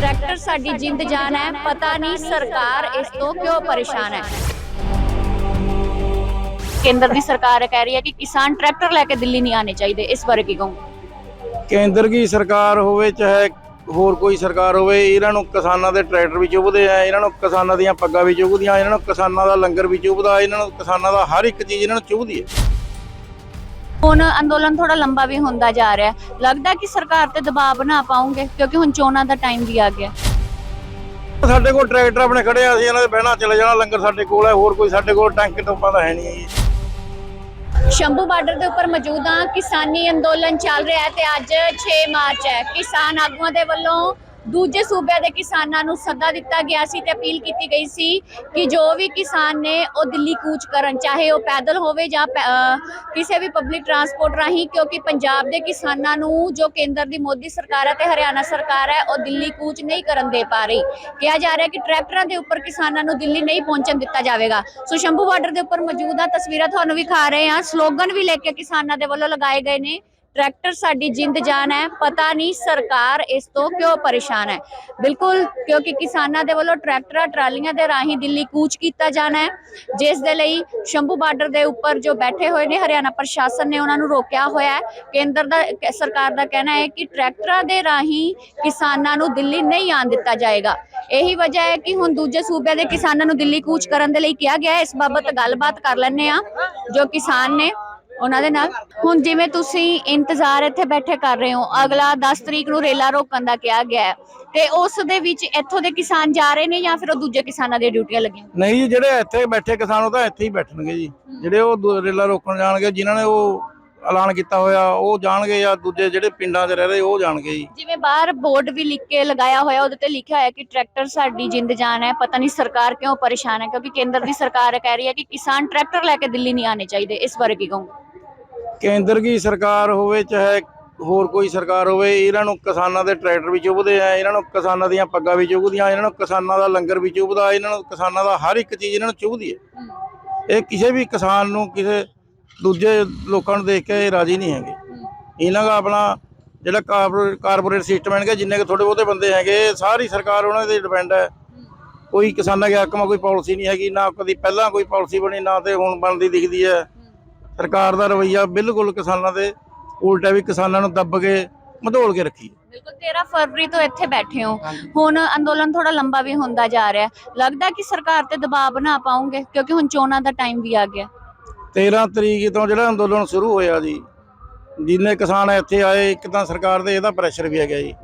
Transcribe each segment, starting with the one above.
Tractor ਸਾਡੀ ਜਿੰਦ ਜਾਨ ਹੈ, ਪਤਾ ਨਹੀਂ ਸਰਕਾਰ ਇਸ ਤੋਂ ਕਿਉਂ ਪਰੇਸ਼ਾਨ ਹੈ। ਕੇਂਦਰ ਦੀ ਸਰਕਾਰ ਕਹਿ ਰਹੀ ਹੈ ਕਿ ਕਿਸਾਨ ਟਰੈਕਟਰ ਲੈ ਕੇ ਦਿੱਲੀ ਨਹੀਂ ਆਣੇ ਚਾਹੀਦੇ, ਇਸ ਬਾਰੇ ਕੀ ਕਹੂੰ ਕੇਂਦਰ ਦੀ ਸਰਕਾਰ ਹੋਵੇ, ਚਾਹੇ ਹੋਰ ਕੋਈ ਸਰਕਾਰ ਹੋਵੇ, ਇਹਨਾਂ ਨੂੰ ਕਿਸਾਨਾਂ ਦੇ ਟਰੈਕਟਰ ਵੀ ਚੁੱਭਦੇ ਆ, ਇਹਨਾਂ ਨੂੰ ਕਿਸਾਨਾਂ ਦੀਆਂ ਪੱਗਾਂ ਵੀ ਚੁੱਭਦੀਆਂ, ਇਹਨਾਂ ਨੂੰ ਕਿਸਾਨਾਂ ਦਾ ਲੰਗਰ ਵੀ ਚੁੱਭਦਾ, ਇਹਨਾਂ ਨੂੰ ਕਿਸਾਨਾਂ ਦਾ ਹਰ ਇੱਕ ਚੀਜ਼ ਇਹਨਾਂ ਨੂੰ ਚੁੱਭਦੀ ਹੈ। ਹੁਣ ਅੰਦੋਲਨ ਥੋੜਾ ਲੰਬਾ ਵੀ ਹੁੰਦਾ ਜਾ ਰਿਹਾ ਹੈ। ਲੱਗਦਾ ਕਿ ਸਰਕਾਰ ਤੇ ਦਬਾਅ ਬਣਾ ਪਾਉਂਗੇ ਕਿਉਂਕਿ ਹੁਣ ਚੋਣਾਂ ਦਾ ਟਾਈਮ ਵੀ ਆ ਗਿਆ। ਸਾਡੇ ਕੋਲ ਟਰੈਕਟਰ ਆਪਣੇ ਖੜੇ ਆ ਅਸੀਂ ਇਹਨਾਂ ਦੇ ਬਹਿਣਾ ਚਲੇ ਜਾਣਾ ਲੰਗਰ ਸਾਡੇ ਕੋਲ ਹੈ ਹੋਰ ਕੋਈ ਸਾਡੇ ਕੋਲ ਟੈਂਕ ਟੋਪਾਂ ਦਾ ਹੈ ਨਹੀਂ ਜੀ। ਸ਼ੰਭੂ ਬਾਰਡਰ ਦੇ ਉੱਪਰ ਮੌਜੂਦ ਹਾਂ ਕਿਸਾਨੀ ਅੰਦੋਲਨ ਚੱਲ ਰਿਹਾ ਹੈ ਤੇ ਅੱਜ 6 ਮਾਰਚ ਹੈ। ਕਿਸਾਨ ਆਗੂਆਂ ਦੇ ਵੱਲੋਂ ਦੂਜੇ ਸੂਬਿਆਂ ਦੇ ਕਿਸਾਨਾਂ ਨੂੰ ਸੱਦਾ ਦਿੱਤਾ ਗਿਆ ਸੀ ਤੇ ਅਪੀਲ ਕੀਤੀ ਗਈ ਸੀ ਕਿ ਜੋ ਵੀ ਕਿਸਾਨ ਨੇ ਉਹ ਦਿੱਲੀ ਕੂਚ ਕਰਨ, ਚਾਹੇ ਉਹ ਪੈਦਲ ਹੋਵੇ ਜਾਂ ਪੈ- ਕਿਸੇ ਵੀ ਪਬਲਿਕ ਟਰਾਂਸਪੋਰਟ ਰਾਹੀਂ, ਕਿਉਂਕਿ ਪੰਜਾਬ ਦੇ ਕਿਸਾਨਾਂ ਨੂੰ ਜੋ ਕੇਂਦਰ ਦੀ ਮੋਦੀ ਸਰਕਾਰ ਹੈ ਤੇ ਹਰਿਆਣਾ ਸਰਕਾਰ ਹੈ, ਉਹ ਦਿੱਲੀ ਕੂਚ ਨਹੀਂ ਕਰਨ ਦੇ ਪਾ ਰਹੀ। ਕਿਹਾ ਜਾ ਰਿਹਾ ਕਿ ਟਰੈਕਟਰਾਂ ਦੇ ਉੱਪਰ ਕਿਸਾਨਾਂ ਨੂੰ ਦਿੱਲੀ ਨਹੀਂ ਪਹੁੰਚਣ ਦਿੱਤਾ ਜਾਵੇਗਾ। ਸੋ ਸ਼ੰਭੂ ਬਾਰਡਰ ਦੇ ਉੱਪਰ ਮੌਜੂਦ ਆ ਤਸਵੀਰਾਂ ਤੁਹਾਨੂੰ ਵਿਖਾ ਰਹੇ ਹਾਂ। ਸਲੋਗਨ ਵੀ ਲੈ ਕੇ ਕਿਸਾਨਾਂ ਦੇ ਵੱਲੋਂ ਲਗਾਏ ਗਏ ਨੇ। ਟਰੈਕਟਰ ਸਾਡੀ ਜਿੰਦ ਜਾਨ ਹੈ। ਪਤਾ ਨਹੀਂ ਸਰਕਾਰ ਇਸ ਤੋਂ ਕਿਉਂ ਪਰੇਸ਼ਾਨ ਹੈ। ਬਿਲਕੁਲ, ਕਿਉਂਕਿ ਕਿਸਾਨਾਂ ਦੇ ਵੱਲੋਂ ਟਰੈਕਟਰਾਂ, ਟਰਾਲੀਆਂ ਦੇ ਰਾਹੀਂ ਦਿੱਲੀ ਕੂਚ ਕੀਤਾ ਜਾਣਾ ਹੈ। ਜਿਸ ਦੇ ਲਈ ਸ਼ੰਭੂ ਬਾਰਡਰ ਦੇ ਉੱਪਰ ਜੋ ਬੈਠੇ ਹੋਏ ਨੇ, ਹਰਿਆਣਾ ਪ੍ਰਸ਼ਾਸਨ ਨੇ ਉਹਨਾਂ ਨੂੰ ਰੋਕਿਆ ਹੋਇਆ ਹੈ। ਕੇਂਦਰ ਦਾ ਸਰਕਾਰ ਦਾ ਕਹਿਣਾ ਹੈ ਕਿ ਟਰੈਕਟਰਾਂ ਦੇ ਰਾਹੀਂ ਕਿਸਾਨਾਂ ਨੂੰ ਦਿੱਲੀ ਨਹੀਂ ਆਉਣ ਦਿੱਤਾ ਜਾਏਗਾ। ਇਹੀ ਵਜ੍ਹਾ ਹੈ ਕਿ ਹੁਣ ਦੂਜੇ ਸੂਬਿਆਂ ਦੇ ਕਿਸਾਨਾਂ ਨੂੰ ਦਿੱਲੀ ਕੂਚ ਕਰਨ ਦੇ ਲਈ ਕਿਹਾ ਗਿਆ ਹੈ। ਇਸ ਬਾਬਤ ਗੱਲਬਾਤ ਕਰ ਲੈਣੇ ਆ ਜੋ ਕਿਸਾਨ ਨੇ। ਉਹਨਾਂ ਦੇ ਨਾਲ। ਹੁਣ ਜਿਵੇਂ ਤੁਸੀਂ ਇੰਤਜ਼ਾਰ ਇੱਥੇ ਬੈਠੇ ਕਰ ਰਹੇ ਹੋ ਅਗਲਾ 10 ਤਰੀਕ ਨੂੰ ਰੇਲਾ ਰੋਕਣ ਦਾ ਕਿਹਾ ਗਿਆ ਹੈ ਤੇ ਉਸ ਦੇ ਵਿੱਚ ਇੱਥੋਂ ਦੇ ਕਿਸਾਨ ਜਾ ਰਹੇ ਨੇ ਜਾਂ ਫਿਰ ਉਹ ਦੂਜੇ ਕਿਸਾਨਾਂ ਦੀਆਂ ਡਿਊਟੀਆਂ ਲੱਗੀਆਂ? ਨਹੀਂ ਜੀ ਜਿਹੜੇ ਇੱਥੇ ਬੈਠੇ ਕਿਸਾਨ ਉਹ ਤਾਂ ਇੱਥੇ ਹੀ ਬੈਠਣਗੇ ਜੀ। ਜਿਹੜੇ ਉਹ ਦੂ- ਰੇਲਾ ਰੋਕਣ ਜਾਣਗੇ ਜਿਨ੍ਹਾਂ ਨੇ ਉਹ ਐਲਾਨ ਕੀਤਾ ਹੋਇਆ ਉਹ ਜਾਣਗੇ ਜਾਂ ਦੂਜੇ ਜਿਹੜੇ ਪਿੰਡਾਂ 'ਚ ਰਹਿ ਰਹੇ ਉਹ ਜਾਣਗੇ ਜੀ। ਜਿਵੇਂ ਬਾਹਰ ਬੋਰਡ ਵੀ ਲਿਖ ਕੇ ਲਗਾਇਆ ਹੋਇਆ ਉਹਦੇ ਤੇ ਲਿਖਿਆ ਹੋਇਆ ਕਿ ਟਰੈਕਟਰ ਸਾਡੀ ਜਿੰਦ ਜਾਨ ਹੈ ਪਤਾ ਨਹੀਂ ਸਰਕਾਰ ਕਿਉਂ ਪਰੇਸ਼ਾਨ ਹੈ ਕਿਉਂਕਿ ਕੇਂਦਰ ਦੀ ਸਰਕਾਰ ਕਹਿ ਰਹੀ ਹੈ ਕਿ ਕਿਸਾਨ ਟਰੈਕਟਰ ਲੈ ਕੇ ਦਿੱਲੀ ਨਹੀਂ ਆਣੇ ਚਾਹੀਦੇ ਇਸ ਬਾਰੇ ਕੀ ਕਹੂੰ ਕੇਂਦਰ ਦੀ ਸਰਕਾਰ ਹੋਵੇ ਚਾਹੇ ਹੋਰ ਕੋਈ ਸਰਕਾਰ ਹੋਵੇ ਇਹਨਾਂ ਨੂੰ ਕਿਸਾਨਾਂ ਦੇ ਟਰੈਕਟਰ ਵੀ ਚੁੱਭਦੇ ਆ ਇਹਨਾਂ ਨੂੰ ਕਿਸਾਨਾਂ ਦੀਆਂ ਪੱਗਾਂ ਵੀ ਚੁੱਭਦੀਆਂ ਇਹਨਾਂ ਨੂੰ ਕਿਸਾਨਾਂ ਦਾ ਲੰਗਰ ਵੀ ਚੁੱਭਦਾ ਇਹਨਾਂ ਨੂੰ ਕਿਸਾਨਾਂ ਦਾ ਹਰ ਇੱਕ ਚੀਜ਼ ਇਹਨਾਂ ਨੂੰ ਚੁੱਭਦੀ ਹੈ। ਇਹ ਕਿਸੇ ਵੀ ਕਿਸਾਨ ਨੂੰ ਕਿਸੇ ਦੂਜੇ ਲੋਕਾਂ ਨੂੰ ਦੇਖ ਕੇ ਰਾਜੀ ਨਹੀਂ ਹੈਗੇ। ਇਹਨਾਂ ਦਾ ਆਪਣਾ ਜਿਹੜਾ ਕਾਰਪੋਰੇਟ ਸਿਸਟਮ ਹੈਗੇ ਜਿੰਨੇ ਕੁ ਥੋੜੇ ਬਹੁਤੇ ਬੰਦੇ ਹੈਗੇ ਸਾਰੀ ਸਰਕਾਰ ਉਹਨਾਂ ਤੇ ਡਿਪੈਂਡ ਹੈ। ਕੋਈ ਕਿਸਾਨਾਂ ਦੇ ਹੱਕ ਮਾ ਕੋਈ ਪਾਲਿਸੀ ਨਹੀਂ ਹੈਗੀ ਨਾ ਕਦੀ ਪਹਿਲਾਂ ਕੋਈ ਪਾਲਿਸੀ ਬਣੀ ਨਾ ਤੇ ਹੁਣ ਬਣਦੀ ਦਿਖਦੀ ਹੈ। ਸਰਕਾਰ ਦਾ ਰਵਈਆ ਬਿਲਕੁਲ ਕਿਸਾਨਾਂ ਦੇ ਉਲਟਾ ਵੀ ਕਿਸਾਨਾਂ ਨੂੰ ਦੱਬ ਕੇ ਮਧੋਲ ਕੇ ਰੱਖੀ ਹੈ। ਬਿਲਕੁਲ 13 ਫਰਵਰੀ ਤੋਂ ਇੱਥੇ ਬੈਠੇ ਹੋ। ਹੁਣ ਅੰਦੋਲਨ ਥੋੜਾ ਲੰਬਾ ਵੀ ਹੁੰਦਾ ਜਾ ਰਿਹਾ ਹੈ। ਲੱਗਦਾ ਕਿ ਸਰਕਾਰ ਤੇ ਦਬਾਅ ਬਣਾ ਪਾਉਂਗੇ ਕਿਉਂਕਿ ਹੁਣ ਚੋਣਾਂ ਦਾ ਟਾਈਮ ਵੀ ਆ ਗਿਆ। 13 ਤਰੀਕ ਤੋਂ ਜਿਹੜਾ ਅੰਦੋਲਨ ਸ਼ੁਰੂ ਹੋਇਆ ਜੀ ਜਿੰਨੇ ਕਿਸਾਨ ਇੱਥੇ ਆਏ ਇੱਕ ਤਾਂ ਸਰਕਾਰ ਦੇ ਇਹਦਾ ਪ੍ਰੈਸ਼ਰ ਵੀ ਹੈਗਾ ਜੀ।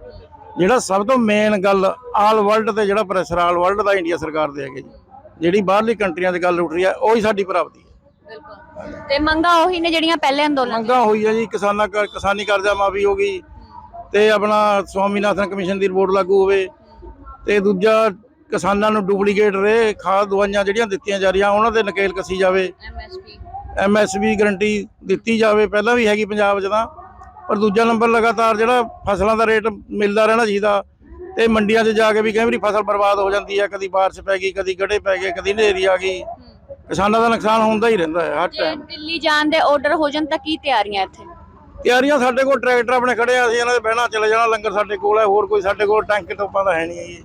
ਜਿਹੜਾ ਸਭ ਤੋਂ ਮੇਨ ਗੱਲ ਆਲ ਵਰਲਡ ਤੇ ਜਿਹੜਾ ਪ੍ਰੈਸ਼ਰ ਆਲ ਵਰਲਡ ਦਾ ਇੰਡੀਆ ਸਰਕਾਰ ਦੇ ਹੈਗੇ ਜੀ। ਜਿਹੜੀ ਬਾਹਰਲੀ ਕੰਟਰੀਆਂ 'ਚ ਗੱਲ ਉੱਠ ਰਹੀ ਹੈ ਉਹੀ ਸਾਡੀ ਪ੍ਰਾਪਤੀ ਹੈ। ਬਿਲਕੁਲ। ਤੇ ਮੰਗਾ ਉਹੀ ਨੇ ਜਿਹੜੀਆਂ ਪਹਿਲੇ ਅੰਦੋਲਨ ਮੰਗਾਂ ਹੋਈ ਹੈ ਜੀ ਕਿਸਾਨਾਂ ਕਰ ਕਿਸਾਨੀ ਕਰਜ਼ਾ ਮਾਫੀ ਹੋ ਗਈ ਤੇ ਆਪਣਾ ਸਵਾਮੀਨਾਥਨ ਕਮਿਸ਼ਨ ਦੀ ਰਿਪੋਰਟ ਲਾਗੂ ਹੋਵੇ। ਤੇ ਦੂਜਾ ਕਿਸਾਨਾਂ ਨੂੰ ਡੁਪਲੀਕੇਟ ਰੇ ਖਾਦ ਦਵਾਈਆਂ ਜਿਹੜੀਆਂ ਦਿੱਤੀਆਂ ਜਾ ਰਹੀਆਂ ਉਹਨਾਂ ਦੇ ਨਕੇਲ ਕੱਸੀ ਜਾਵੇ। ਐਮਐਸਪੀ ਐਮਐਸਪੀ ਗਰੰਟੀ ਦਿੱਤੀ ਜਾਵੇ ਪਹਿਲਾਂ ਵੀ ਹੈਗੀ ਪੰਜਾਬ 'ਚ ਤਾਂ। ਪਰ ਦੂਜਾ ਨੰਬਰ ਲਗਾਤਾਰ ਜਿਹੜਾ ਫਸਲਾਂ ਦਾ ਰੇਟ ਮਿਲਦਾ ਰਹਿਣਾ ਚਾਹੀਦਾ ਤੇ ਮੰਡੀਆਂ 'ਚ ਜਾ ਕੇ ਵੀ ਕਈ ਵਾਰੀ ਫਸਲ ਬਰਬਾਦ ਹੋ ਜਾਂਦੀ ਹੈ ਕਦੀ ਬਾਰਿਸ਼ ਪੈ ਗਈ ਕਦੀ ਗੜੇ ਪੈ ਗਏ ਕਦੀ ਹਨੇਰੀ ਆ ਗਈ। ਕਿਸਾਨਾਂ ਦਾ ਨੁਕਸਾਨ ਹੁੰਦਾ ਹੀ ਰਹਿੰਦਾ ਹੈ ਹਰ ਜੇ ਟਾਈਮ ਦਿੱਲੀ ਜਾਣ ਦੇ ਆਰਡਰ ਹੋ ਜਾਣ ਤਾਂ ਕੀ ਤਿਆਰੀਆਂ ਇੱਥੇ? ਤਿਆਰੀਆਂ ਸਾਡੇ ਕੋਲ ਟਰੈਕਟਰ ਆਪਣੇ ਖੜੇ ਆ ਅਸੀਂ ਇਹਨਾਂ ਦੇ ਬਹਿਣਾ ਚਲੇ ਜਾਣਾ ਲੰਗਰ ਸਾਡੇ ਕੋਲ ਹੈ ਹੋਰ ਕੋਈ ਸਾਡੇ ਕੋਲ ਟੈਂਕ ਟੋਪਾਂ ਦਾ ਹੈ ਨਹੀਂ ਜੀ।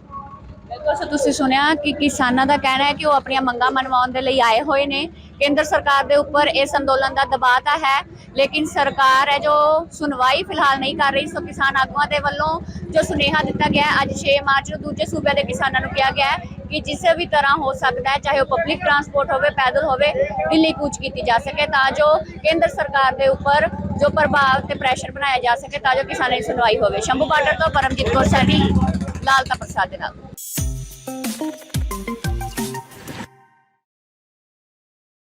ਬਿਲਕੁਲ ਸੋ ਤੁਸੀਂ ਸੁਣਿਆ ਕਿ ਕਿਸਾਨਾਂ ਦਾ ਕਹਿਣਾ ਹੈ ਕਿ ਉਹ ਆਪਣੀਆਂ ਮੰਗਾਂ ਮਨਵਾਉਣ ਦੇ ਲਈ ਆਏ ਹੋਏ ਨੇ। ਕੇਂਦਰ ਸਰਕਾਰ ਦੇ ਉੱਪਰ ਇਸ ਅੰਦੋਲਨ ਦਾ ਦਬਾਅ ਤਾਂ ਹੈ ਲੇਕਿਨ ਸਰਕਾਰ ਹੈ ਜੋ ਸੁਣਵਾਈ ਫਿਲਹਾਲ ਨਹੀਂ ਕਰ ਰਹੀ। ਸੋ ਕਿਸਾਨ ਆਗੂਆਂ ਦੇ ਵੱਲੋਂ ਜੋ ਸੁਨੇਹਾ ਦਿੱਤਾ ਗਿਆ ਹੈ, ਅੱਜ 6 ਮਾਰਚ ਨੂੰ ਦੂਜੇ ਸੂਬਿਆਂ ਦੇ ਕਿਸਾਨਾਂ ਨੂੰ ਕਿਹਾ ਗਿਆ ਹੈ ਕਿ ਕਿਸੇ ਵੀ ਤਰ੍ਹਾਂ ਹੋ ਸਕਦਾ ਹੈ, ਚਾਹੇ ਉਹ ਪਬਲਿਕ ਟਰਾਂਸਪੋਰਟ ਹੋਵੇ, ਪੈਦਲ ਹੋਵੇ, ਦਿੱਲੀ ਕੂਚ ਕੀਤੀ ਜਾ ਸਕੇ ਤਾਂ ਜੋ ਕੇਂਦਰ ਸਰਕਾਰ ਦੇ ਉੱਪਰ ਜੋ ਪ੍ਰਭਾਵ ਤੇ ਪ੍ਰੈਸ਼ਰ ਬਣਾਇਆ ਜਾ ਸਕੇ ਤਾਂ ਜੋ ਕਿਸਾਨਾਂ ਦੀ ਸੁਣਵਾਈ ਹੋਵੇ। ਸ਼ੰਭੂ ਬਾਰਡਰ ਤੋਂ ਪਰਮਜੀਤ ਕੌਰ ਸੈਣੀ ਲਾਲਤਾ ਪ੍ਰਸਾਦ ਦੇ ਨਾਲ।